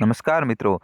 નમસ્કાર મિત્રો.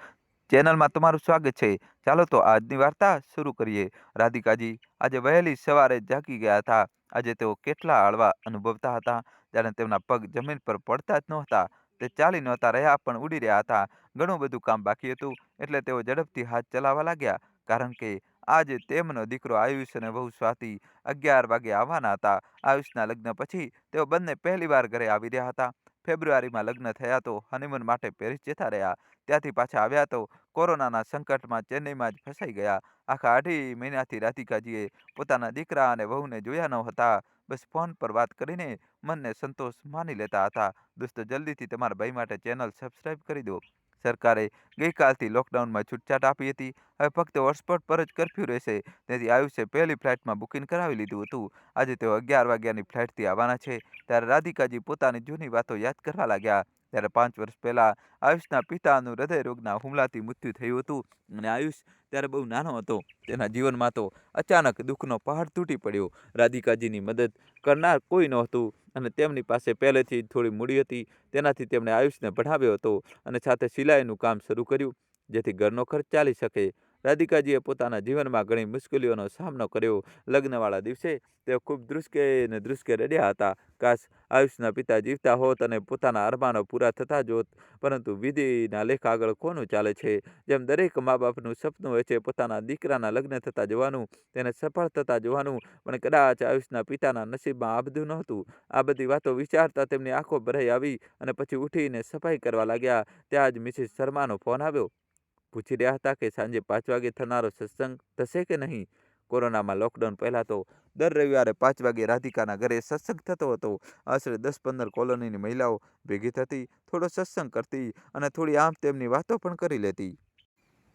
ચેનલમાં તમારું સ્વાગત છે. ચાલો તો આજની વાર્તા શરૂ કરીએ. રાધિકાજી આજે વહેલી સવારે જાગી ગયા હતા. આજે તેઓ કેટલા હળવા અનુભવતા હતા, જાણે તેમના પગ જમીન પર પડતા જ નહોતા. તે ચાલી નહોતા રહ્યા, પણ ઉડી રહ્યા હતા. ઘણું બધું કામ બાકી હતું, એટલે તેઓ ઝડપથી હાથ ચલાવવા લાગ્યા. કારણ કે આજે તેમનો દીકરો આયુષ અને વહુ સ્વાતિ અગિયાર વાગે આવવાના હતા. આયુષના લગ્ન પછી તેઓ બંને પહેલીવાર ઘરે આવી રહ્યા હતા. ફેબ્રુઆરીમાં લગ્ન થયા તો હનીમૂન માટે પેરિસ જતા રહ્યા. ત્યાંથી પાછા આવ્યા તો કોરોનાના સંકટમાં ચેન્નઈમાં જ ફસાઈ ગયા. આખા અઢી મહિનાથી રાધિકાજીએ પોતાના દીકરા અને વહુને જોયા ન હતા. બસ ફોન પર વાત કરીને મનને સંતોષ માની લેતા હતા. દોસ્તો, જલ્દીથી તમારા ભાઈ માટે ચેનલ સબસ્ક્રાઇબ કરી દો. સરકારે ગઈકાલથી લોકડાઉનમાં છૂટછાટ આપી હતી. હવે ફક્ત હોટસ્પોટ પર જ કરફ્યુ રહેશે. તેથી આયુષે પહેલી ફ્લાઇટમાં બુકિંગ કરાવી લીધું હતું. આજે તેઓ અગિયાર વાગ્યાની ફ્લાઇટથી આવવાના છે. ત્યારે રાધિકાજી પોતાની જૂની વાતો યાદ કરવા લાગ્યા. ત્યારે પાંચ વર્ષ પહેલાં આયુષના પિતાનું હૃદય રોગના હુમલાથી મૃત્યુ થયું હતું અને આયુષ ત્યારે બહુ નાનો હતો. તેના જીવનમાં તો અચાનક દુઃખનો પહાડ તૂટી પડ્યો. રાધિકાજીની મદદ કરનાર કોઈ નહોતું અને તેમની પાસે પહેલેથી જ થોડી મૂડી હતી. તેનાથી તેમણે આયુષને ભણાવ્યો હતો અને સાથે સિલાઈનું કામ શરૂ કર્યું, જેથી ઘરનો ખર્ચ ચાલી શકે. રાધિકાજીએ પોતાના જીવનમાં ઘણી મુશ્કેલીઓનો સામનો કર્યો. લગ્નવાળા દિવસે તેઓ ખૂબ ધ્રુસકે ને દૃષ્કે રડ્યા હતા. કાશ આયુષના પિતા જીવતા હોત અને પોતાના અરમાનો પૂરા થતા જ હોત. પરંતુ વિધિના લેખ આગળ કોનું ચાલે છે? જેમ દરેક મા બાપનું સપનું હોય છે, પોતાના દીકરાના લગ્ન થતા જોવાનું, તેને સફળ થતા જોવાનું, પણ કદાચ આયુષના પિતાના નસીબમાં આ બધું નહોતું. આ બધી વાતો વિચારતા તેમની આંખો ભરાઈ આવી અને પછી ઉઠીને સફાઈ કરવા લાગ્યા. ત્યાં જ મિસિસ શર્માનો ફોન આવ્યો. પૂછી રહ્યા હતા કે સાંજે પાંચ વાગે થનારો સત્સંગ થશે કે નહીં? કોરોનામાં લોકડાઉન પહેલાં તો દર રવિવારે પાંચ વાગે રાધિકાના ઘરે સત્સંગ થતો હતો. આશરે દસ પંદર કોલોનીની મહિલાઓ ભેગી થતી, થોડો સત્સંગ કરતી અને થોડી આમ તેમની વાતો પણ કરી લેતી.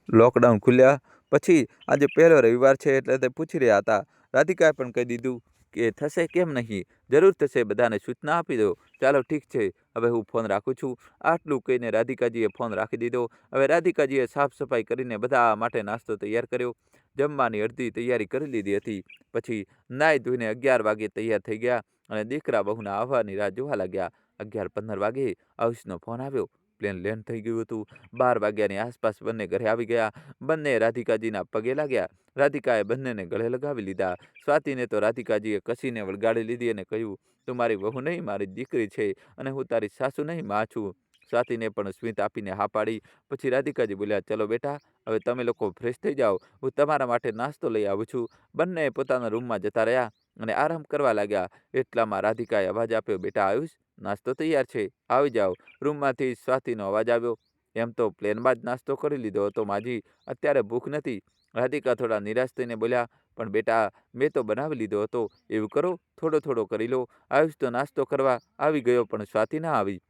લોકડાઉન ખુલ્યા પછી આજે પહેલો રવિવાર છે એટલે તે પૂછી રહ્યા હતા. રાધિકાએ પણ કહી દીધું કે થશે કેમ નહીં? જરૂર થશે, બધાને સૂચના આપી દો. ચાલો ઠીક છે, હવે હું ફોન રાખું છું. આટલું કહીને રાધિકાજીએ ફોન રાખી દીધો. હવે રાધિકાજીએ સાફ સફાઈ કરીને બધા માટે નાસ્તો તૈયાર કર્યો. જમવાની અડધી તૈયારી કરી લીધી હતી. પછી નાહી ધોઈને અગિયાર વાગે તૈયાર થઈ ગયા અને દીકરા બહુના આવવાની રાહ જોવા લાગ્યા. અગિયાર પંદર વાગે આયુષનો ફોન આવ્યો. પ્લેન લેન્ડ થઈ ગયું હતું. બાર વાગ્યાની આસપાસ બંને ઘરે આવી ગયા. બંને રાધિકાજીના પગે લાગ્યા. રાધિકાએ બંનેને ગળે લગાવી લીધા. સ્વાતિને તો રાધિકાજીએ કસીને વળગાડી લીધી અને કહ્યું, તું મારી વહુ નહીં, મારી દીકરી છે અને હું તારી સાસુ નહીં, માં છું. સ્વાતિને પણ સ્મિત આપીને હા પાડી. પછી રાધિકાજી બોલ્યા, ચલો બેટા, હવે તમે લોકો ફ્રેશ થઈ જાઓ. હું તમારા માટે નાસ્તો લઈ આવું છું. બંને પોતાના રૂમમાં જતા રહ્યા અને આરામ કરવા લાગ્યા. એટલામાં રાધિકાએ અવાજ આપ્યો, બેટા, આયુષ નાસ્તો તૈયાર છે. આવી જાઓ. રૂમમાંથી સ્વાતિનો અવાજ આવ્યો. એમ તો પ્લેનમાં જ નાસ્તો કરી લીધો હતો માજી. અત્યારે ભૂખ નથી. રાધિકા થોડા નિરાશ થઈને બોલ્યા, પણ બેટા, મેં તો બનાવી લીધો હતો. એવું કરો, થોડો થોડો કરી લો. આયુષ તો નાસ્તો કરવા આવી ગયો, પણ સ્વાતિ ના આવી.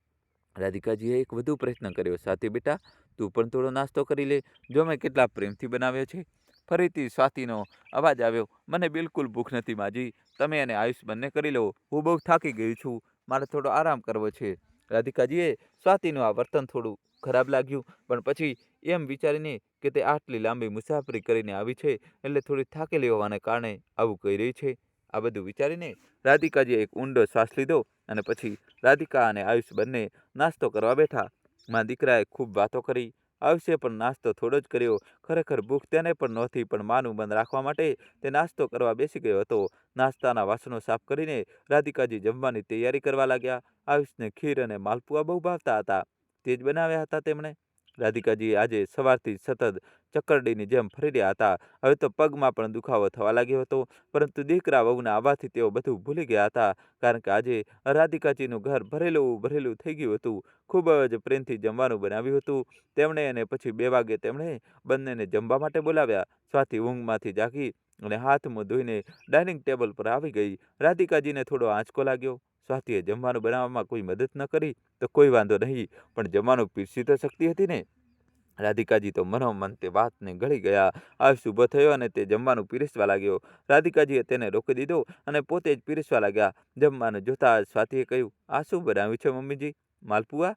રાધિકાજીએ એક વધુ પ્રયત્ન કર્યો. સાથે બેટા, તું પણ થોડો નાસ્તો કરી લે. જો મેં કેટલા પ્રેમથી બનાવ્યો છે. ફરીથી સ્વાતિનો અવાજ આવ્યો. મને બિલકુલ ભૂખ નથી માજી. તમે અને આયુષ બંને કરી લો. હું બહુ થાકી ગયું છું. મારે થોડો આરામ કરવો છે. રાધિકાજીએ સ્વાતિનું આ વર્તન થોડું ખરાબ લાગ્યું, પણ પછી એમ વિચારીને કે તે આટલી લાંબી મુસાફરી કરીને આવી છે, એટલે થોડી થાકેલી હોવાને કારણે આવું કહી રહી છે. આ બધું વિચારીને રાધિકાજીએ એક ઊંડો શ્વાસ લીધો અને પછી રાધિકા અને આયુષ બંને નાસ્તો કરવા બેઠા. મા દીકરાએ ખૂબ વાતો કરી. આવશે, પણ નાસ્તો થોડો જ કર્યો. ખરેખર ભૂખ તેને પણ નહોતી, પણ માનું બંધ રાખવા માટે તે નાસ્તો કરવા બેસી ગયો હતો. નાસ્તાના વાસણો સાફ કરીને રાધિકાજી જમવાની તૈયારી કરવા લાગ્યા. આયુષને ખીર અને માલપુઆ બહુ ભાવતા હતા. તે જ બનાવ્યા હતા તેમણે. રાધિકાજી આજે સવારથી સતત ચક્કરડીની જેમ ફરી રહ્યા હતા. હવે તો પગમાં પણ દુખાવો થવા લાગ્યો હતો, પરંતુ દીકરા વહુના આવવાથી તેઓ બધું ભૂલી ગયા હતા, કારણ કે આજે રાધિકાજીનું ઘર ભરેલું ભરેલું થઈ ગયું હતું. ખૂબ જ પ્રેમથી જમવાનું બનાવ્યું હતું. તેમણે અને પછી બે વાગે તેમણે બંનેને જમવા માટે બોલાવ્યા. સ્વાતિ ઊંઘમાંથી જાગી અને હાથ મોં ધોઈને ડાઇનિંગ ટેબલ પર આવી ગઈ. રાધિકાજીને થોડો આંચકો લાગ્યો. સ્વાતિએ જમવાનું બનાવવામાં કોઈ મદદ ન કરી, તો કોઈ વાંધો નહીં, પણ જમવાનું પીરસી તો શકતી હતી ને? રાધિકાજી તો મનોમન તે વાતને ગળી ગયા. આયુષ ઊભો થયો અને તે જમવાનું પીરસવા લાગ્યો. રાધિકાજીએ તેને રોકી દીધો અને પોતે જ પીરસવા લાગ્યા. જમવાનું જોતા સ્વાતિએ કહ્યું, આ શું બનાવ્યું છે મમ્મીજી? માલપુઆ?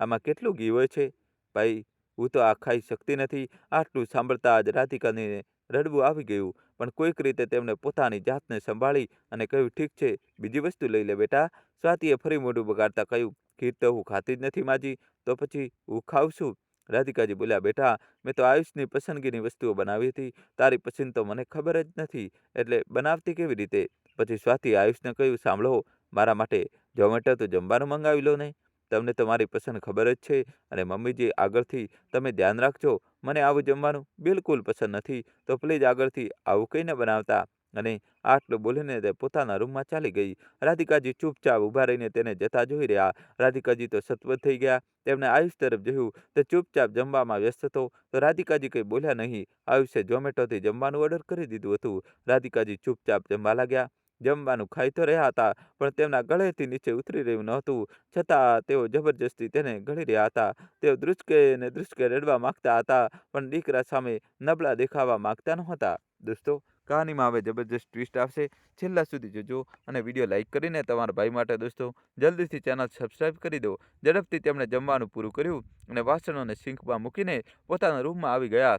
આમાં કેટલું ઘી હોય છે? ભાઈ, હું તો આ ખાઈ શકતી નથી. આટલું સાંભળતા જ રાધિકાને રડવું આવી ગયું. પણ કોઈક રીતે તેમણે પોતાની જાતને સંભાળી અને કહ્યું, ઠીક છે, બીજી વસ્તુ લઈ લે બેટા, સ્વાતિએ ફરી મોઢું બગાડતા કહ્યું ખીર તો હું ખાતી જ નથી માજી, તો પછી હું ખાઉં છું. રાધિકાજી બોલ્યા, બેટા, મેં તો આયુષની પસંદગીની વસ્તુઓ બનાવી હતી, તારી પસંદ તો મને ખબર જ નથી, એટલે બનાવતી કેવી રીતે? પછી સ્વાતિ આયુષને કહ્યું, સાંભળો, મારા માટે ઝોમેટો તો જમવાનું મંગાવી લો ને, તમને તો મારી પસંદ ખબર જ છે અને મમ્મીજી આગળથી તમે ધ્યાન રાખજો મને આવું જમવાનું બિલકુલ પસંદ નથી. તો પ્લીઝ આગળથી આવું કંઈ ન બનાવતા. અને આટલું બોલીને તે પોતાના રૂમમાં ચાલી ગઈ. રાધિકાજી ચૂપચાપ ઊભા રહીને તેને જતા જોઈ રહ્યા. રાધિકાજી તો સત્વત થઈ ગયા. તેમણે આયુષ તરફ જોયું. તે ચૂપચાપ જમવામાં વ્યસ્ત હતો. તો રાધિકાજી કંઈ બોલ્યા નહીં. આયુષે ઝોમેટોથી જમવાનું ઓર્ડર કરી દીધું હતું. રાધિકાજી ચૂપચાપ જમવા લાગ્યા. જમવાનું ખાઈ તો રહ્યા હતા, પણ તેમના ગળેથી નીચે ઉતરી રહ્યું નહોતું. છતાં તેઓ જબરજસ્તી તેને ગળી રહ્યા હતા. તેઓ દૃષ્કે ને દૃષ્કે રડવા માગતા હતા, પણ દીકરા સામે નબળા દેખાવા માંગતા નહોતા. દોસ્તો, કહાનીમાં હવે જબરજસ્ત ટ્વિસ્ટ આવશે. છેલ્લા સુધી જોજો અને વીડિયો લાઇક કરીને તમારા ભાઈ માટે દોસ્તો, જલ્દીથી ચેનલ સબસ્ક્રાઈબ કરી દો. ઝડપથી તેમણે જમવાનું પૂરું કર્યું અને વાસણોને સિંકમાં મૂકીને પોતાના રૂમમાં આવી ગયા.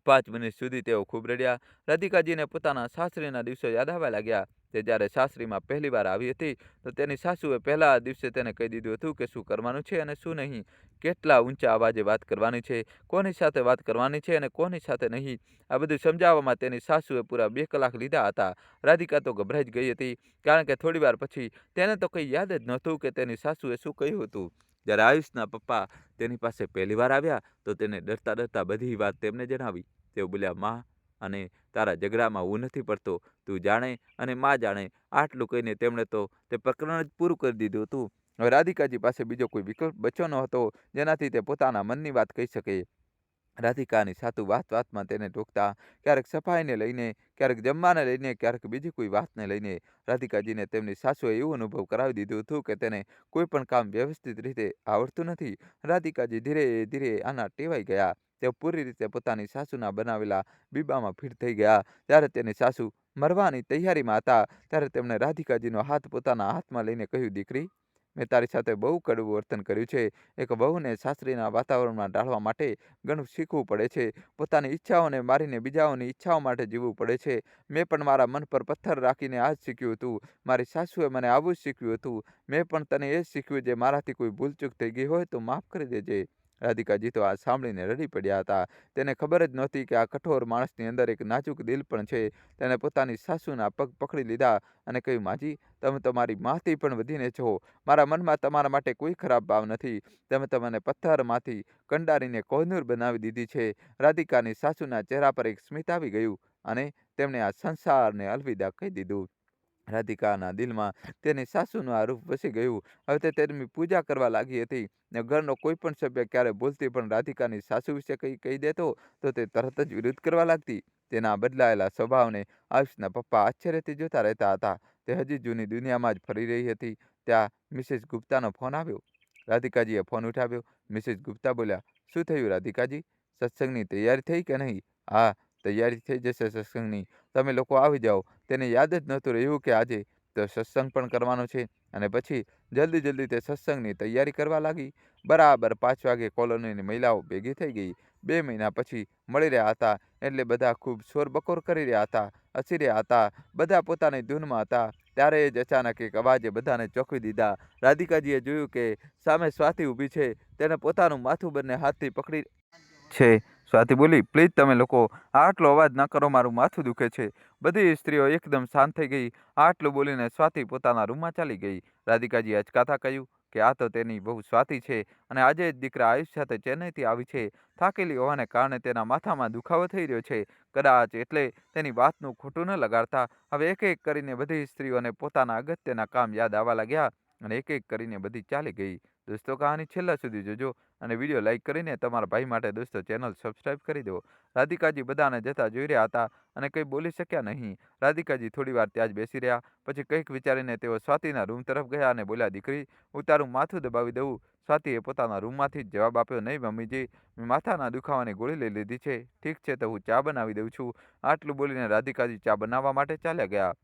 પાંચ મિનિટ સુધી તેઓ ખૂબ રડ્યા. રાધિકાજીને પોતાના સાસરીના દિવસો યાદ આવવા લાગ્યા તે જ્યારે સાસરીમાં પહેલી વાર આવી હતી, તો તેની સાસુએ પહેલા દિવસે તેને કહી દીધું હતું કે શું કરવાનું છે અને શું નહીં. કેટલા ઊંચા અવાજે વાત કરવાની છે, કોની સાથે વાત કરવાની છે અને કોની સાથે નહીં. આ બધું સમજાવવામાં તેની સાસુએ પૂરા બે કલાક લીધા હતા. રાધિકા તો ગભરાઈ જ ગઈ હતી, કારણ કે થોડીવાર પછી તેને તો કંઈ યાદ જ નહોતું કે તેની સાસુએ શું કહ્યું હતું. જ્યારે આયુષના પપ્પા તેની પાસે પહેલીવાર આવ્યા, તો તેને ડરતા ડરતા બધી વાત તેમને જણાવી. તેઓ બોલ્યા, માં, અને તારા ઝઘડામાં હું નથી પડતો. તું જાણે અને માં જાણે. આટલું કહીને તેમણે તો તે પ્રકરણ જ પૂરું કરી દીધું હતું. હવે રાધિકાજી પાસે બીજો કોઈ વિકલ્પ બચ્યો ન હતો, જેનાથી તે પોતાના મનની વાત કહી શકે. રાધિકાની સાતું વાત, વાતમાં તેને ટોકતા ક્યારેક સફાઈને લઈને, ક્યારેક જમવાને લઈને, ક્યારેક બીજી કોઈ વાતને લઈને રાધિકાજીને તેમની સાસુએ એવું અનુભવ કરાવી દીધું હતું કે તેને કોઈ પણ કામ વ્યવસ્થિત રીતે આવડતું નથી. રાધિકાજી ધીરે ધીરે આના ટેવાઈ ગયા. તેઓ પૂરી રીતે પોતાની સાસુના બનાવેલા બીબામાં ફીટ થઈ ગયા. ત્યારે તેની સાસુ મરવાની તૈયારીમાં હતા. ત્યારે તેમણે રાધિકાજીનો હાથ પોતાના હાથમાં લઈને કહ્યું, દીકરી મેં તારી સાથે બહુ કડવું વર્તન કર્યું છે. એક વહુને સાસરીના વાતાવરણમાં ઢાળવા માટે ઘણું શીખવું પડે છે. પોતાની ઈચ્છાઓને મારીને બીજાઓની ઈચ્છાઓ માટે જીવવું પડે છે. મેં પણ મારા મન પર પથ્થર રાખીને આ જ શીખ્યું હતું. મારી સાસુએ મને આવું જ શીખ્યું હતું. મેં પણ તને એ જ શીખ્યું જે મારાથી કોઈ ભૂલચૂક થઈ ગઈ હોય તો માફ કરી દેજે. રાધિકાજી તો આ સાંભળીને રડી પડ્યા હતા. તેને ખબર જ નહોતી કે આ કઠોર માણસની અંદર એક નાજુક દિલ પણ છે. તેણે પોતાની સાસુના પગ પકડી લીધા અને કહ્યું, માજી, તમે તમારી માથી પણ વધીને છો. મારા મનમાં તમારા માટે કોઈ ખરાબ ભાવ નથી. તમે તમને પથ્થરમાંથી કંડારીને કોહનૂર બનાવી દીધી છે. રાધિકાની સાસુના ચહેરા પર એક સ્મિત આવી ગયું અને તેમણે આ સંસારને અલવિદા કહી દીધું. રાધિકાના દિલમાં તેની સાસુનું આ રૂપ વસી ગયું. હવે તે તેની પૂજા કરવા લાગી હતી. ને ઘરનો કોઈ પણ સભ્ય ક્યારે બોલતી પણ રાધિકાની સાસુ વિશે કંઈ કહી દેતો, તો તે તરત જ વિરોધ કરવા લાગતી. તેના બદલાયેલા સ્વભાવને આયુષના પપ્પા આશ્ચર્યથી જોતા રહેતા હતા. તે હજી જૂની દુનિયામાં જ ફરી રહી હતી. ત્યાં મિસિસ ગુપ્તાનો ફોન આવ્યો. રાધિકાજીએ ફોન ઉઠાવ્યો. મિસિસ ગુપ્તા બોલ્યા, શું થયું રાધિકાજી? સત્સંગની તૈયારી થઈ કે નહીં? હા, તૈયારી થઈ જશે સત્સંગની. તમે લોકો આવી જાઓ. તેને યાદ જ નહોતું રહ્યું કે આજે તો સત્સંગ પણ કરવાનો છે અને પછી જલ્દી જલ્દી તે સત્સંગની તૈયારી કરવા લાગી. બરાબર પાંચ વાગે કોલોનીની મહિલાઓ ભેગી થઈ ગઈ. બે મહિના પછી મળી રહ્યા હતા એટલે બધા ખૂબ શોરબકોર કરી રહ્યા હતા, હસી રહ્યા હતા, બધા પોતાની ધૂનમાં હતા. ત્યારે જ અચાનક એક અવાજે બધાને ચોંકી દીધા. રાધિકાજીએ જોયું કે સામે સ્વાતિ ઊભી છે, તેને પોતાનું માથું બંને હાથથી પકડી છે. સ્વાતિ બોલી, પ્લીઝ તમે લોકો, આટલો અવાજ ન કરો, મારું માથું દુખે છે. બધી સ્ત્રીઓ એકદમ શાંત થઈ ગઈ. આટલું બોલીને સ્વાતિ પોતાના રૂમમાં ચાલી ગઈ. રાધિકાજી અચકાતા કહ્યું કે, આ તો તેની બહુ સ્વાતિ છે અને આજે જ દીકરા આયુષ સાથે ચેન્નઈથી આવી છે. થાકેલી હોવાને કારણે તેના માથામાં દુખાવો થઈ રહ્યો છે. કદાચ એટલે તેની વાતનું ખોટું ન લગાડતા. હવે એક એક કરીને બધી સ્ત્રીઓને પોતાના અગત્યના કામ યાદ આવવા લાગ્યા. અને એક એક કરીને બધી ચાલી ગઈ. દોસ્તો કહાની છેલ્લા સુધી જોજો અને વીડિયો લાઇક કરીને તમારા ભાઈ માટે દોસ્તો ચેનલ સબસ્ક્રાઈબ કરી દો રાધિકાજી બધાને જતા જોઈ રહ્યા હતા અને કંઈ બોલી શક્યા નહીં. રાધિકાજી થોડી વાર ત્યાં જ બેસી રહ્યા, પછી કંઈક વિચારીને તેઓ સ્વાતિના રૂમ તરફ ગયા અને બોલ્યા, દીકરી, હું તારું માથું દબાવી દઉં. સ્વાતિએ પોતાના રૂમમાંથી જ જવાબ આપ્યો, નહીં મમ્મીજી મેં માથાના દુખાવાની ગોળી લઈ લીધી છે. ઠીક છે તો હું ચા બનાવી દઉં છું. આટલું બોલીને રાધિકાજી ચા બનાવવા માટે ચાલ્યા ગયા.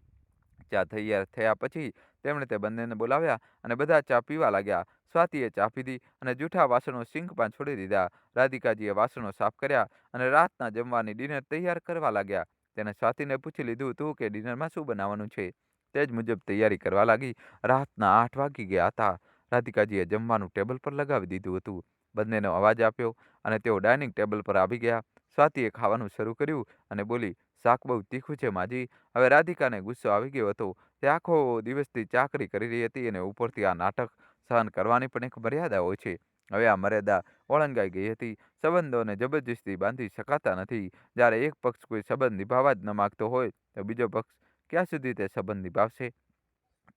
ચા તૈયાર થયા પછી તેમણે તે બંનેને બોલાવ્યા અને બધા ચા પીવા લાગ્યા. સ્વાતિએ ચા પીધી અને જૂઠા વાસણો સિંકમાં છોડી દીધા. રાધિકાજીએ વાસણો સાફ કર્યા અને રાતના જમવાની ડિનર તૈયાર કરવા લાગ્યા. તેને સ્વાતિને પૂછી લીધું હતું કે ડિનરમાં શું બનાવવાનું છે? તે જ મુજબ તૈયારી કરવા લાગી. રાતના આઠ વાગી ગયા હતા. રાધિકાજીએ જમવાનું ટેબલ પર લગાવી દીધું હતું. બંનેનો અવાજ આપ્યો અને તેઓ ડાઇનિંગ ટેબલ પર આવી ગયા. સ્વાતિએ ખાવાનું શરૂ કર્યું અને બોલી શાક બહુ તીખું છે. માજી હવે રાધિકાને ગુસ્સો આવી ગયો હતો. તે આખો દિવસથી ચાકરી કરી રહી હતી અને ઉપરથી આ નાટક સહન કરવાની પણ એક મર્યાદા હોય છે. હવે આ મર્યાદા ઓળંગાઈ ગઈ હતી. સંબંધોને જબરજસ્તી બાંધી શકાતા નથી. જ્યારે એક પક્ષ કોઈ સંબંધ નિભાવવા જ ન માગતો હોય, તો બીજો પક્ષ ક્યાં સુધી તે સંબંધ નિભાવશે?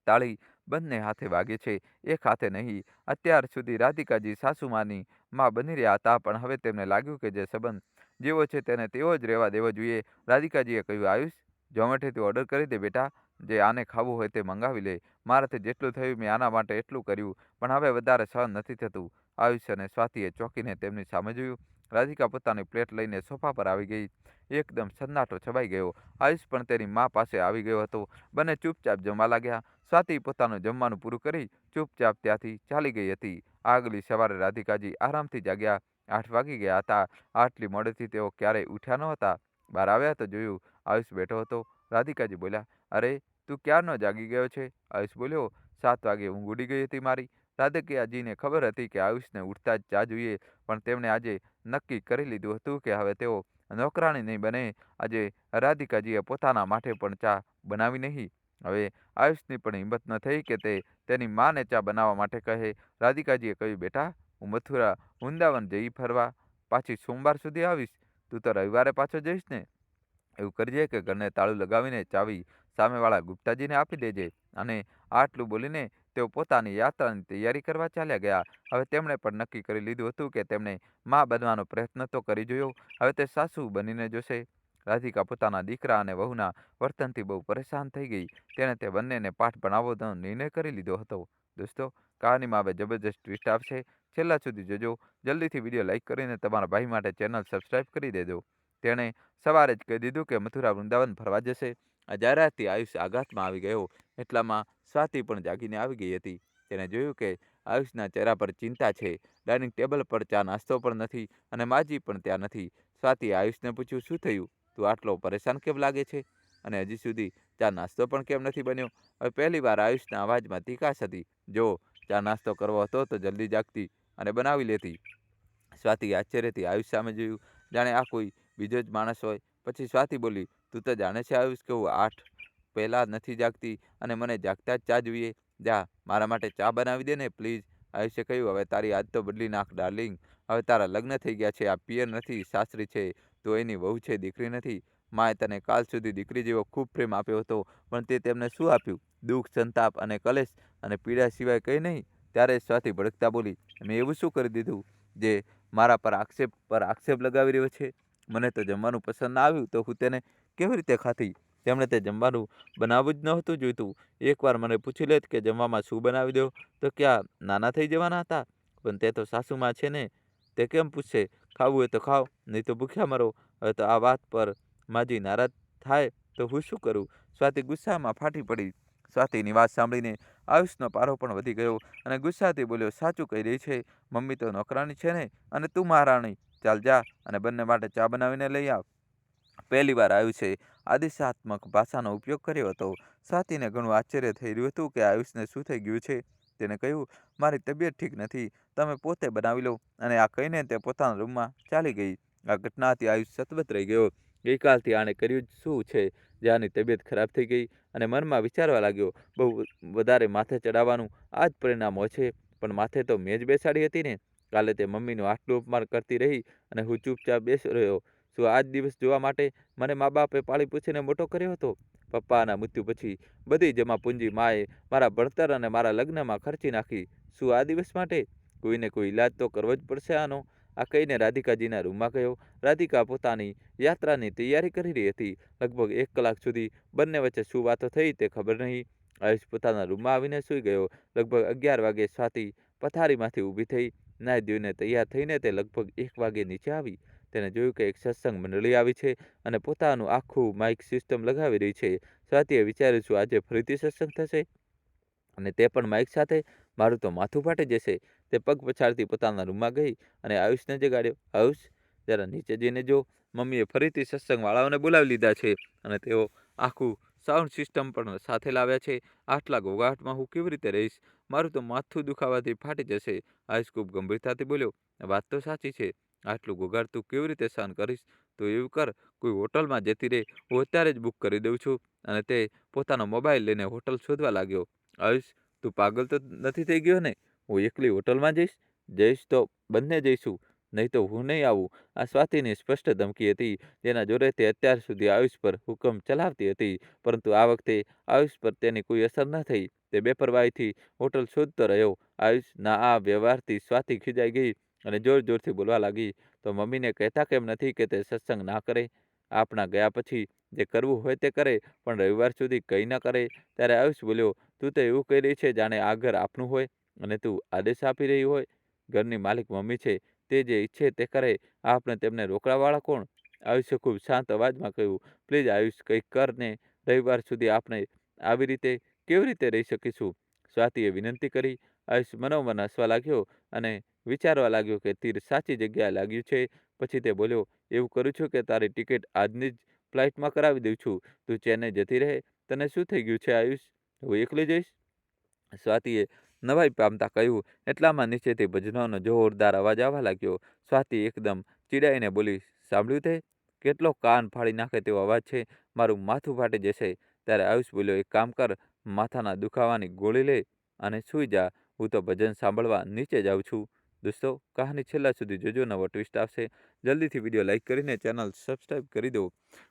તાળી બંને હાથે વાગે છે. એક હાથે નહીં. અત્યાર સુધી રાધિકાજી સાસુમાની માં બની રહ્યા હતા. પણ હવે તેમને લાગ્યું કે જે સંબંધ જેવો છે તેને તેવો જ રહેવા દેવો જોઈએ. રાધિકાજીએ કહ્યું, આયુષ ઝોમેટોથી ઓર્ડર કરી દે બેટા. જે આને ખાવું હોય તે મંગાવી લે. મારાથી જેટલું થયું મેં આના માટે એટલું કર્યું. પણ હવે વધારે સહન નથી થતું. આયુષ અને સ્વાતિએ ચોંકીને તેમની સામે જોયું. રાધિકા પોતાની પ્લેટ લઈને સોફા પર આવી ગઈ. એકદમ સન્નાટો છવાઈ ગયો. આયુષ પણ તેની મા પાસે આવી ગયો હતો. બંને ચૂપચાપ જમવા લાગ્યા. સ્વાતિ પોતાનું જમવાનું પૂરું કરી ચૂપચાપ ત્યાંથી ચાલી ગઈ હતી. આગલી સવારે રાધિકાજી આરામથી જાગ્યા. આઠ વાગી ગયા હતા. આટલી મોડેથી તેઓ ક્યારેય ઉઠ્યા નહોતા બહાર આવ્યા તો જોયું, આયુષ બેઠો હતો. રાધિકાજી બોલ્યા, અરે, તું ક્યારનો જાગી ગયો છે? આયુષ બોલ્યો, સાત વાગે ઊંઘ ઉડી ગઈ હતી મારી. રાધિકાજીને ખબર હતી કે આયુષને ઉઠતા જ ચા જોઈએ, પણ તેમણે આજે નક્કી કરી લીધું હતું કે હવે તેઓ નોકરાણી નહીં બને. આજે રાધિકાજીએ પોતાના માટે પણ ચા બનાવી નહીં. હવે આયુષની પણ હિંમત ન થઈ કે તે તેની માને ચા બનાવવા માટે કહે. રાધિકાજીએ કહ્યું, બેટા, હું મથુરા વૃંદાવન જઈ ફરવા, પાછી સોમવાર સુધી આવીશ, તું તો રવિવારે પાછો જઈશ ને. એવું કરજે કે ઘરને તાળું લગાવીને ચાવી સામેવાળા ગુપ્તાજીને આપી દેજે અને આટલું બોલીને તેઓ પોતાની યાત્રાની તૈયારી કરવા ચાલ્યા ગયા. હવે તેમણે પણ નક્કી કરી લીધું હતું કે તેમણે મા બનવાનો પ્રયત્ન તો કરી જોયો. હવે તે સાસુ બનીને જોશે. રાધિકા પોતાના દીકરા અને વહુના વર્તનથી બહુ પરેશાન થઈ ગઈ. તેણે તે બંનેને પાઠ ભણાવવાનો નિર્ણય કરી લીધો હતો. દોસ્તો, કહાનીમાં હવે જબરજસ્ત ટ્વિસ્ટ આવશે. છેલ્લા સુધી જોજો. જલ્દીથી વીડિયો લાઇક કરીને તમારા ભાઈ માટે ચેનલ સબસ્ક્રાઈબ કરી દેજો. તેણે સવારે જ કહી દીધું કે મથુરા વૃંદાવન ફરવા જશે. આ જાહેરાતથી આયુષ આઘાતમાં આવી ગયો. એટલામાં સ્વાતિ પણ જાગીને આવી ગઈ હતી. તેણે જોયું કે આયુષના ચહેરા પર ચિંતા છે. ડાઇનિંગ ટેબલ પર ચા નાસ્તો પણ નથી અને માજી પણ ત્યાં નથી. સ્વાતિએ આયુષને પૂછ્યું, શું થયું? તું આટલો પરેશાન કેમ લાગે છે? અને હજી સુધી ચા નાસ્તો પણ કેમ નથી બન્યો? હવે પહેલી વાર આયુષના અવાજમાં તીકાશ હતી. જો ચા નાસ્તો કરવો હતો તો જલ્દી જાગતી. અને બનાવી લેતી. સ્વાતિ આશ્ચર્યથી આયુષ સામે જોયું. જાણે આ કોઈ બીજો જ માણસ હોય. પછી સ્વાતિ બોલી, તું તો જાણે છે આયુષ કે હું આઠ? પહેલાં નથી જાગતી અને મને જાગતા જ ચા જોઈએ. જા, મારા માટે ચા બનાવી દે ને, પ્લીઝ. આયુષે કહ્યું, હવે તારી આદ તો બદલી નાખ, ડાર્લિંગ. હવે તારા લગ્ન થઈ ગયા છે. આ પિયર નથી, સાસરી છે. તો એની વહુ છે, દીકરી નથી. માએ તને કાલ સુધી દીકરી જેવો ખૂબ પ્રેમ આપ્યો હતો, પણ તે તેમને શું આપ્યું? દુઃખ, સંતાપ અને કલેશ અને પીડા સિવાય કંઈ નહીં. ત્યારે સ્વાતિ ભડકતા બોલી, મેં એવું શું કરી દીધું જે મારા પર આક્ષેપ પર આક્ષેપ લગાવી રહ્યો છે? મને તો જમવાનું પસંદ ના આવ્યું, તો હું તેને કેવી રીતે ખાતી તેમણે તે જમવાનું બનાવવું જ નહોતું જોઈતું. એકવાર મને પૂછી લેત કે, જમવામાં શું બનાવી દો તો ક્યાં નાના થઈ જવાના હતા. પણ તે તો સાસુમાં છે ને, તે કેમ પૂછશે? ખાવું હોય તો ખાઓ, નહીં તો ભૂખ્યા મરો. હવે તો આ વાત પર માજી નારાજ થાય, તો હું શું કરું? સ્વાતિ ગુસ્સામાં ફાટી પડી. સ્વાતિની વાત સાંભળીને આયુષનો પારો પણ વધી ગયો અને ગુસ્સાથી બોલ્યો, સાચું કહી રહી છે, મમ્મી તો નોકરાણી છે ને, અને તું મહારાણી. ચાલ જા અને બંને માટે ચા બનાવીને લઈ આવ. પહેલી વાર આવ્યું છે આદિશાત્મક ભાષાનો ઉપયોગ કર્યો હતો. સાથીને ઘણું આશ્ચર્ય થઈ રહ્યું હતું કે આયુષને શું થઈ ગયું છે? તેને કહ્યું, મારી તબિયત ઠીક નથી. તમે પોતે બનાવી લો. અને આ કહીને તે પોતાના રૂમમાં ચાલી ગઈ. આ ઘટનાથી આયુષ સતબત રહી ગયો. ગઈકાલથી આણે કર્યું જ શું છે? જ્યાંની તબિયત ખરાબ થઈ ગઈ અને મનમાં વિચારવા લાગ્યો, બહુ વધારે માથે ચડાવવાનું આ જ પરિણામ હોય છે, પણ માથે તો મેં જ બેસાડી હતી ને. કાલે તે મમ્મીનું આટલું અપમાન કરતી રહી અને હું ચૂપચાપ બેસી રહ્યો. શું આજ દિવસ જોવા માટે મને મા બાપે પાળી પૂછીને મોટો કર્યો હતો? પપ્પાના મૃત્યુ પછી બધી જમા પૂંજી માએ મારા ભણતર અને મારા લગ્નમાં ખર્ચી નાખી. શું આ દિવસ માટે? કોઈને કોઈ ઈલાજ તો કરવો જ પડશે આનો. આ કહીને રાધિકાજીના રૂમમાં ગયો. રાધિકા પોતાની યાત્રાની તૈયારી કરી રહી હતી. લગભગ એક કલાક સુધી બંને વચ્ચે શું વાતો થઈ તે ખબર નહીં. આયુષ પોતાના રૂમમાં આવીને સૂઈ ગયો. લગભગ અગિયાર વાગે સ્વાતિ પથારીમાંથી ઊભી થઈ. નાય ધોઈને તૈયાર થઈને તે લગભગ એક વાગે નીચે આવી. તેને જોયું કે એક સત્સંગ મંડળી આવી છે અને પોતાનું આખું માઇક સિસ્ટમ લગાવી રહી છે. સ્વાતિએ વિચાર્યું છું આજે ફરીથી સત્સંગ થશે? અને તે પણ માઇક સાથે, મારું તો માથું ફાટી જશે. તે પગ પછાડથી પોતાના રૂમમાં ગઈ અને આયુષને જગાડ્યો, આયુષ, જરા નીચે જઈને જો. મમ્મીએ ફરીથી સત્સંગવાળાઓને બોલાવી લીધા છે અને તેઓ આખું સાઉન્ડ સિસ્ટમ પણ સાથે લાવ્યા છે. આટલા ઘોઘાટમાં હું કેવી રીતે રહીશ? મારું તો માથું દુખાવાથી ફાટી જશે. આયુષ ખૂબ ગંભીરતાથી બોલ્યો, વાત તો સાચી છે. આટલું ઘોઘાટ તું કેવી રીતે સહન કરીશ? તો એવું કર, કોઈ હોટલમાં જતી રહે. હું અત્યારે જ બુક કરી દઉં છું. અને તે પોતાનો મોબાઈલ લઈને હોટલ શોધવા લાગ્યો. આયુષ, તું પાગલ તો નથી થઈ ગયો ને? હું એકલી હોટલમાં જઈશ? જઈશ તો બંને જઈશું, નહીં તો હું નહીં આવું. આ સ્વાતિની સ્પષ્ટ ધમકી હતી. જેના જોરે તે અત્યાર સુધી આયુષ પર હુકમ ચલાવતી હતી, પરંતુ આ વખતે આયુષ પર તેની કોઈ અસર ન થઈ. તે બેપરવાહીથી હોટલ શોધતો રહ્યો. આયુષના આ વ્યવહારથી સ્વાતિ ખીજાઈ ગઈ અને જોર જોરથી બોલવા લાગી. તો મમ્મીને કહેતા કેમ નથી કે તે સત્સંગ ના કરે? આપણા ગયા પછી જે કરવું હોય તે કરે, પણ રવિવાર સુધી કંઈ ન કરે. ત્યારે આયુષ બોલ્યો, તું તો એવું કહી રહી છે જાણે આ ઘર આપનું હોય. અને તું આદેશ આપી રહી હોય, ઘરની માલિક મમ્મી છે, તે જે ઈચ્છે તે કરે, આપણે તેમને રોકડાવાળા કોણ? આયુષ્ય ખૂબ શાંત અવાજમાં કહ્યું, પ્લીઝ આયુષ, કંઈક કર ને રવિવાર સુધી આપણે આવી રીતે કેવી રીતે રહી શકીશું? સ્વાતિએ વિનંતી કરી. આયુષ મનોમન હસવા લાગ્યો અને વિચારવા લાગ્યો કે તીર સાચી જગ્યાએ લાગ્યું છે. પછી તે બોલ્યો, એવું કરું છું કે તારી ટિકિટ આજની જ ફ્લાઇટમાં કરાવી દઉં છું. તું ચેન્નઈ જતી રહે. તને શું થઈ ગયું છે, આયુષ? હું એકલી જઈશ? સ્વાતિએ નવાઈ પામતા કહ્યું. એટલામાં નીચેથી ભજનોનો જોરદાર અવાજ આવવા લાગ્યો. સ્વાતિ એકદમ ચીડાઈને બોલી, સાંભળ્યું તે? કેટલો કાન ફાડી નાખે તેવો અવાજ છે. મારું માથું ફાટી જશે. ત્યારે આયુષ બોલ્યો, એક કામ કર, માથાના દુખાવાની ગોળી લે અને સૂઈ જા. હું તો ભજન સાંભળવા નીચે જાઉં છું. દોસ્તો, કહાની છેલ્લા સુધી જોજો, નવો ટ્વિસ્ટ આવશે. જલ્દીથી વીડિયો લાઇક કરીને ચેનલ સબસ્ક્રાઈબ કરી દો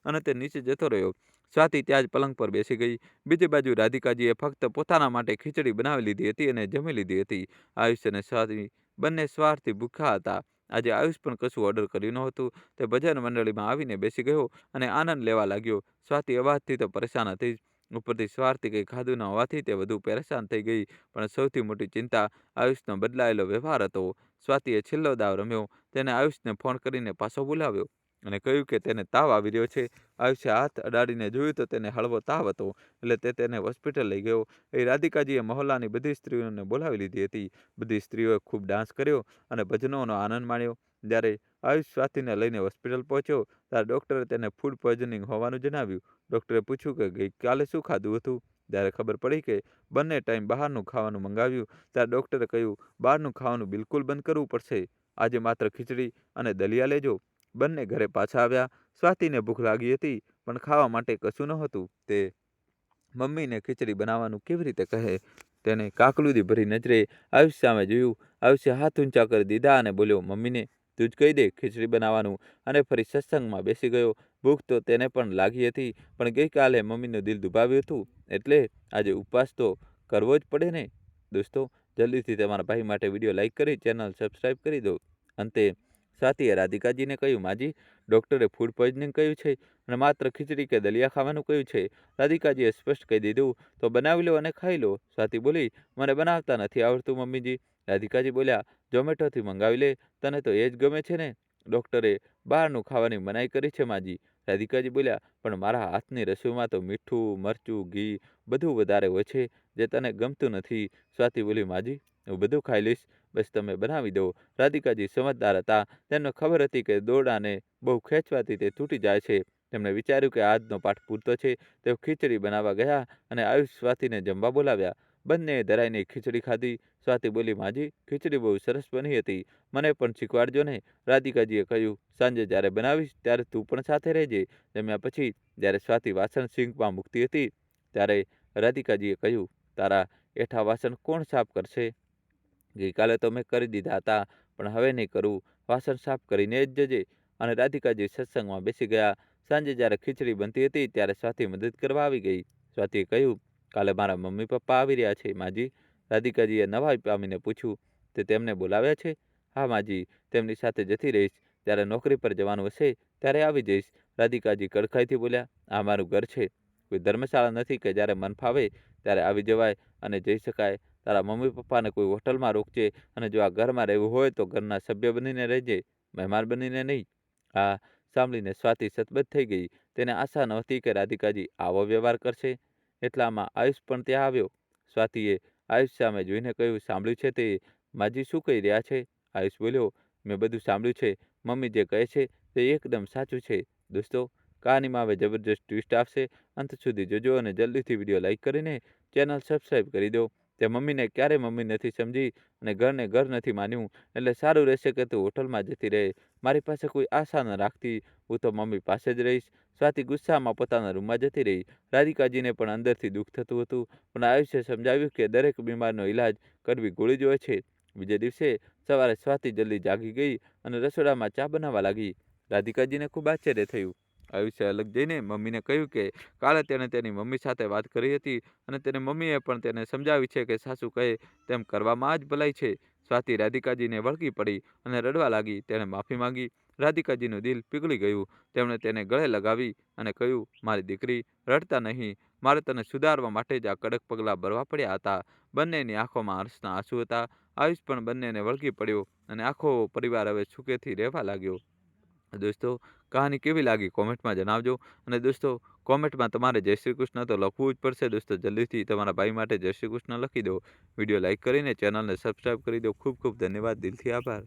અને તે નીચે જતો રહ્યો. સ્વાતિ ત્યાં જ પલંગ પર બેસી ગઈ. બીજી બાજુ રાધિકાજીએ ફક્ત પોતાના માટે ખીચડી બનાવી લીધી હતી અને જમી લીધી હતી. આયુષ અને સ્વાતિ બંને સ્વાર્થી ભૂખા હતા. આજે આયુષ પણ કશું ઓર્ડર કર્યું નહોતું. તે ભજન મંડળીમાં આવીને બેસી ગયો અને આનંદ લેવા લાગ્યો. સ્વાતિ અવાજથી તો પરેશાન હતી ઉપરથી સ્વાર્થી કંઈ ખાધું ન હોવાથી તે વધુ પરેશાન થઈ ગઈ. પણ સૌથી મોટી ચિંતા આયુષનો બદલાયેલો વ્યવહાર હતો. સ્વાતિએ છેલ્લો દાવ રમ્યો. તેને આયુષને ફોન કરીને પાછો બોલાવ્યો. અને કહ્યું કે તેને તાવ આવી રહ્યો છે. આયુષે હાથ અડાડીને જોયું તો તેને હળવો તાવ હતો, એટલે તે તેને હોસ્પિટલ લઈ ગયો. એ રાધિકાજીએ મહોલ્લાની બધી સ્ત્રીઓને બોલાવી લીધી હતી. બધી સ્ત્રીઓએ ખૂબ ડાન્સ કર્યો અને ભજનોનો આનંદ માણ્યો. જ્યારે આયુષ સ્વાતિને લઈને હોસ્પિટલ પહોંચ્યો, ત્યારે ડૉક્ટરે તેને ફૂડ પોઈઝનિંગ હોવાનું જણાવ્યું. ડૉક્ટરે પૂછ્યું કે ગઈકાલે શું ખાધું હતું? ત્યારે ખબર પડી કે બંને ટાઈમ બહારનું ખાવાનું મંગાવ્યું. ત્યારે ડૉક્ટરે કહ્યું, બહારનું ખાવાનું બિલકુલ બંધ કરવું પડશે. આજે માત્ર ખીચડી અને દલિયા લેજો. બંને ઘરે પાછા આવ્યા. સ્વાતિને ભૂખ લાગી હતી, પણ ખાવા માટે કશું નહોતું. તે મમ્મીને ખીચડી બનાવવાનું કેવી રીતે કહે? તેને કાકલુદી ભરી નજરે આયુષ સામે જોયું. આયુષ્ય હાથ ઊંચા કરી દીધા અને બોલ્યો, મમ્મીને તું જ કહી દે ખીચડી બનાવવાનું. અને ફરી સત્સંગમાં બેસી ગયો. ભૂખ તો તેને પણ લાગી હતી, પણ ગઈકાલે મમ્મીનું દિલ દુભાવ્યું હતું. એટલે આજે ઉપવાસ તો કરવો જ પડે ને? દોસ્તો, જલ્દીથી તમારા ભાઈ માટે વીડિયો લાઇક કરી, ચેનલ સબસ્ક્રાઈબ કરી દો. અંતે સ્વાતિએ રાધિકાજીને કહ્યું, માજી, ડૉક્ટરે ફૂડ પોઈઝનિંગ કહ્યું છે અને માત્ર ખીચડી કે દલિયા ખાવાનું કહ્યું છે. રાધિકાજીએ સ્પષ્ટ કહી દીધું, તો બનાવી લો અને ખાઈ લો. સ્વાતિ બોલી, મને બનાવતા નથી આવડતું, મમ્મીજી. રાધિકાજી બોલ્યા, ઝોમેટોથી મંગાવી લે, તને તો એ જ ગમે છે ને? ડૉક્ટરે બહારનું ખાવાની મનાઈ કરી છે, માજી. રાધિકાજી બોલ્યા, પણ મારા હાથની રસોઈમાં તો મીઠું, મરચું, ઘી બધું વધારે હોય છે, જે તને ગમતું નથી. સ્વાતિ બોલી, માજી, હું બધું ખાઈ લઈશ બસ તમે બનાવી દો. રાધિકાજી સમજદાર હતા. તેમને ખબર હતી કે દોરડાને બહુ ખેંચવાથી તે તૂટી જાય છે. તેમણે વિચાર્યું કે આજનો પાઠ પૂરતો છે. તેઓ ખીચડી બનાવવા ગયા અને આયુષ સ્વાતિને જમવા બોલાવ્યા. બંનેએ ધરાઈને ખીચડી ખાધી. સ્વાતિ બોલી, માજી, ખીચડી બહુ સરસ બની હતી. મને પણ શીખવાડજો ને. રાધિકાજીએ કહ્યું, સાંજે જ્યારે બનાવીશ ત્યારે તું પણ સાથે રહેજે. જમ્યા પછી જ્યારે સ્વાતિ વાસણ સિંકમાં મૂકતી હતી ત્યારે રાધિકાજીએ કહ્યું, તારા એઠા વાસણ કોણ સાફ કરશે? ગઈકાલે તો મેં કરી દીધા હતા, પણ હવે નહીં કરું. વાસણ સાફ કરીને જ જજે. અને રાધિકાજી સત્સંગમાં બેસી ગયા, સાંજે જ્યારે ખીચડી બનતી હતી ત્યારે સ્વાતિ મદદ કરવા આવી ગઈ. સ્વાતિએ કહ્યું, કાલે મારા મમ્મી પપ્પા આવી રહ્યા છે, માજી. રાધિકાજીએ નવાઈ પામીને પૂછ્યું, તે તેમને બોલાવ્યા છે? હા, માજી, તેમની સાથે જતી રહીશ. જ્યારે નોકરી પર જવાનું હશે, ત્યારે આવી જઈશ. રાધિકાજી કડખાઈથી બોલ્યા, આ મારું ઘર છે. કોઈ ધર્મશાળા નથી કે જ્યારે મન ફાવે ત્યારે આવી જવાય અને જઈ શકાય. તારા મમ્મી પપ્પાને કોઈ હોટલમાં રોકજે અને જો આ ઘરમાં રહેવું હોય તો ઘરના સભ્ય બનીને રહેજે, મહેમાન બનીને નહીં. આ સાંભળીને સ્વાતિ સતબદ્ધ થઈ ગઈ. તેને આશા નહોતી કે રાધિકાજી આવો વ્યવહાર કરશે. એટલામાં આયુષ પણ ત્યાં આવ્યો. સ્વાતિએ આયુષ સામે જોઈને કહ્યું, સાંભળ્યું છે તે? માજી શું કહી રહ્યા છે? આયુષ બોલ્યો, મેં બધું સાંભળ્યું છે. મમ્મી જે કહે છે તે એકદમ સાચું છે. દોસ્તો, કહાનીમાં હવે જબરજસ્ત ટ્વિસ્ટ આવશે. અંત સુધી જોજો અને જલ્દીથી વીડિયો લાઇક કરીને ચેનલ સબસ્ક્રાઈબ કરી દો. તે મમ્મીને ક્યારેય મમ્મી નથી સમજી અને ઘરને ઘર નથી માન્યું, એટલે સારું રહેશે કે તું હોટલમાં જતી રહે. મારી પાસે કોઈ આશા ન રાખતી. હું તો મમ્મી પાસે જ રહીશ. સ્વાતિ ગુસ્સામાં પોતાના રૂમમાં જતી રહી. રાધિકાજીને પણ અંદરથી દુઃખ થતું હતું, પણ આયુષ્ય સમજાવ્યું કે દરેક બીમારનો ઈલાજ કરવી ગોળી જ હોય છે. બીજે દિવસે સવારે સ્વાતિ જલ્દી જાગી ગઈ અને રસોડામાં ચા બનાવવા લાગી. રાધિકાજીને ખૂબ આશ્ચર્ય થયું. આયુષ્ય અલગ જઈને મમ્મીને કહ્યું કે, કાલે તેણે તેની મમ્મી સાથે વાત કરી હતી અને તેની મમ્મીએ પણ તેને સમજાવી છે કે સાસુ કહે, તેમ કરવામાં જ ભલાઈ છે. સ્વાતિ રાધિકાજીને વળગી પડી અને રડવા લાગી. તેણે માફી માંગી. રાધિકાજીનું દિલ પીગળી ગયું. તેમણે તેને ગળે લગાવી અને કહ્યું, મારી દીકરી, રડતા નહીં. મારે તને સુધારવા માટે જ આ કડક પગલાં ભરવા પડ્યા હતા. બંનેની આંખોમાં હર્ષના આંસુ હતા. આયુષ પણ બંનેને વળગી પડ્યો અને આખો પરિવાર હવે સુખેથી રહેવા લાગ્યો. દોસ્તો, કહાની કેવી લાગી કોમેન્ટમાં જણાવજો. અને દોસ્તો, કોમેન્ટમાં તમારે જય શ્રી કૃષ્ણ તો લખવું જ પડશે. દોસ્તો, જલ્દીથી તમારા ભાઈ માટે જય શ્રી કૃષ્ણ લખી દો. વીડિયો લાઇક કરીને ચેનલને સબસ્ક્રાઈબ કરી દો. ખૂબ ખૂબ ધન્યવાદ. દિલથી આભાર.